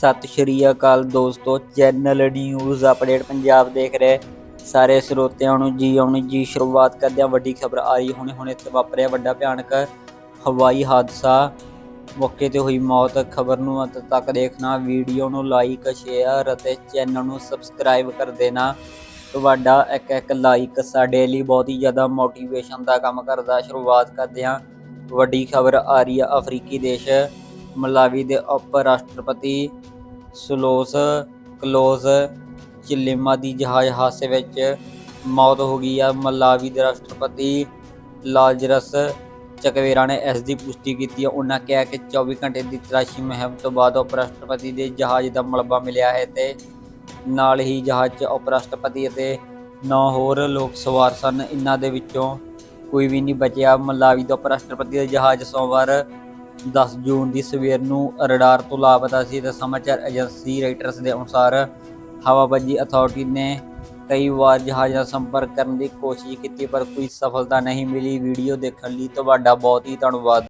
ਸਤਿ ਸ਼੍ਰੀ ਅਕਾਲ ਦੋਸਤੋ channel news update Punjab ਦੇਖ ਰਹੇ ਸਾਰੇ ਸਰੋਤਿਆਂ ਨੂੰ ਜੀ ਆਉਣ ਜੀ ਸ਼ੁਰੂਆਤ ਕਰਦੇ ਹਾਂ। ਵੱਡੀ ਖਬਰ ਆਈ, ਹੁਣੇ ਹੁਣੇ ਤੇ ਵਾਪਰਿਆ ਵੱਡਾ ਭਿਆਨਕ ਹਵਾਈ ਹਾਦਸਾ। ਮੌਕੇ ਤੇ ਹੋਈ ਮੌਤ, ਖਬਰ ਨੂੰ ਅੰਤ ਤੱਕ ਦੇਖਣਾ। ਵੀਡੀਓ ਨੂੰ ਲਾਈਕ ਸ਼ੇਅਰ ਅਤੇ ਚੈਨਲ ਨੂੰ ਸਬਸਕ੍ਰਾਈਬ ਕਰ ਦੇਣਾ। ਤੁਹਾਡਾ ਇੱਕ ਇੱਕ ਲਾਈਕ ਸਾਡੇ ਲਈ ਬਹੁਤ ਹੀ ਜ਼ਿਆਦਾ ਮੋਟੀਵੇਸ਼ਨ ਦਾ ਕੰਮ ਕਰਦਾ। ਸ਼ੁਰੂਆਤ ਕਰਦੇ ਹਾਂ। ਵੱਡੀ ਖਬਰ ਆ ਰਹੀ ਹੈ ਅਫਰੀਕੀ ਦੇਸ਼। ਮਲਾਵੀ ਦੇ ਉਪ ਰਾਸ਼ਟਰਪਤੀ ਸੁਲੋਸ ਕਲੋਸ ਚਿਲਿਮਾ ਦੀ ਜਹਾਜ਼ ਹਾਦਸੇ ਵਿੱਚ ਮੌਤ ਹੋ ਗਈ ਆ। ਮਲਾਵੀ ਦੇ ਰਾਸ਼ਟਰਪਤੀ ਲਾਜਰਸ ਚਕਵੇਰਾ ਨੇ ਇਸ ਦੀ ਪੁਸ਼ਟੀ ਕੀਤੀ ਹੈ ਉਹਨਾਂ ਕਿਹਾ ਕਿ 24 ਘੰਟੇ ਦੀ ਤਲਾਸ਼ੀ ਮੁਹਿੰਮ ਤੋਂ ਬਾਅਦ ਉਪ ਰਾਸ਼ਟਰਪਤੀ ਦੇ ਜਹਾਜ਼ ਦਾ ਮਲਬਾ ਮਿਲਿਆ ਹੈ ਤੇ ਨਾਲ ਹੀ ਜਹਾਜ਼ 'ਚ ਉਪ ਰਾਸ਼ਟਰਪਤੀ ਅਤੇ 9 ਹੋਰ ਲੋਕ ਸਵਾਰ ਸਨ। ਇਹਨਾਂ ਦੇ ਵਿੱਚੋਂ ਕੋਈ ਵੀ ਨਹੀਂ ਬਚਿਆ। ਮਲਾਵੀ ਦਾ ਉਪ ਰਾਸ਼ਟਰਪਤੀ ਦਾ ਜਹਾਜ਼ ਸੋਮਵਾਰ 10 ਜੂਨ ਦੀ ਸਵੇਰ ਨੂੰ ਰਡਾਰ ਤੋਂ ਲਾਪਤਾ ਸੀ ਤੇ ਸਮਾਚਾਰ ਏਜੰਸੀ ਰਾਈਟਰਸ ਦੇ ਅਨੁਸਾਰ ਹਵਾਬਾਜ਼ੀ ਅਥਾਰਟੀ ਨੇ ਕਈ ਵਾਰ ਜਹਾਜ਼ ਨਾਲ ਸੰਪਰਕ ਕਰਨ ਦੀ ਕੋਸ਼ਿਸ਼ ਕੀਤੀ, ਪਰ ਕੋਈ ਸਫਲਤਾ ਨਹੀਂ ਮਿਲੀ। ਵੀਡੀਓ ਦੇਖਣ ਲਈ ਤੁਹਾਡਾ ਬਹੁਤ ਹੀ ਧੰਨਵਾਦ।